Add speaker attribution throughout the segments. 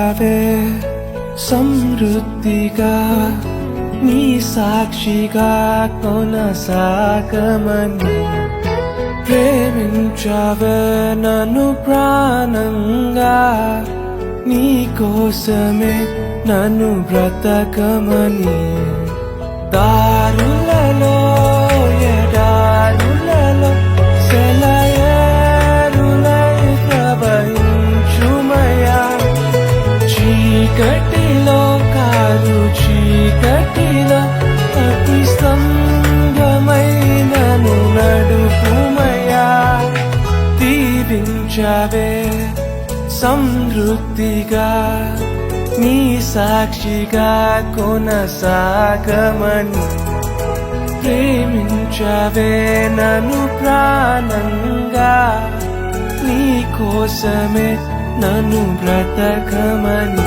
Speaker 1: ప్రేమించావే సమృద్ధిగా నీ సాక్షిగా కొనసాగమని ప్రేమించావే నన్ను ప్రాణంగా నీ కోసమే నన్ను బ్రతకమని దా సంతృప్తిగా నీ సాక్షిగా కొనసాగమని ప్రేమించవే నన్ను ప్రాణంగా. నీ కోసమే నన్ను బ్రతకమని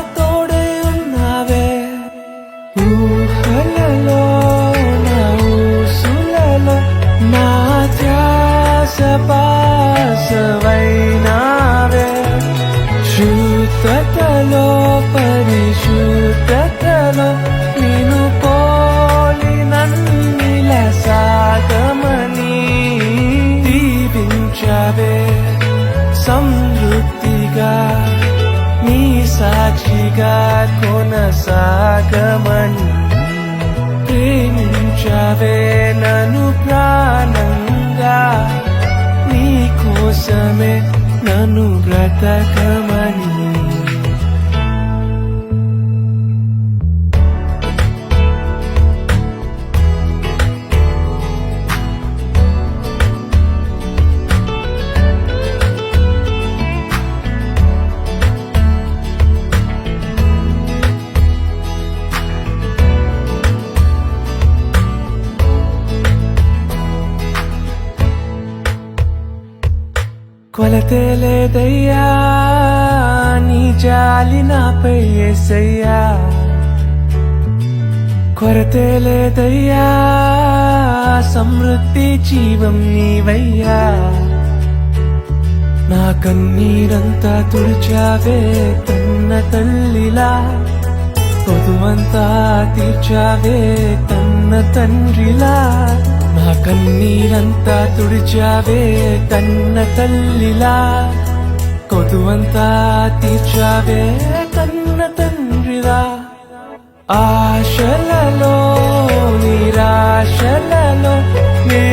Speaker 1: పాసవైనావే శుద్ధతలో పరిశుద్ధతలో నిను పోలి నన్నిల సాగమని దీవించవే. సమృద్ధిగా నీ సాక్షిగా కొనసాగమ జాలి నాపై ఏసయ్యా కొరతే లేదయ్యా. సమృద్ధి జీవం నీవయ్యా. నా కన్నీరంతా తుడిచావే కన్న తల్లిలా. పొదువంతా తీర్చావే కన్న తండ్రిలా. నా కన్నీరంతా తుడిచావే కన్న తల్లిలా. కొదువంతా తీర్చావే కన్న తండ్రిలా ఆశలలో నిరాశలలో నే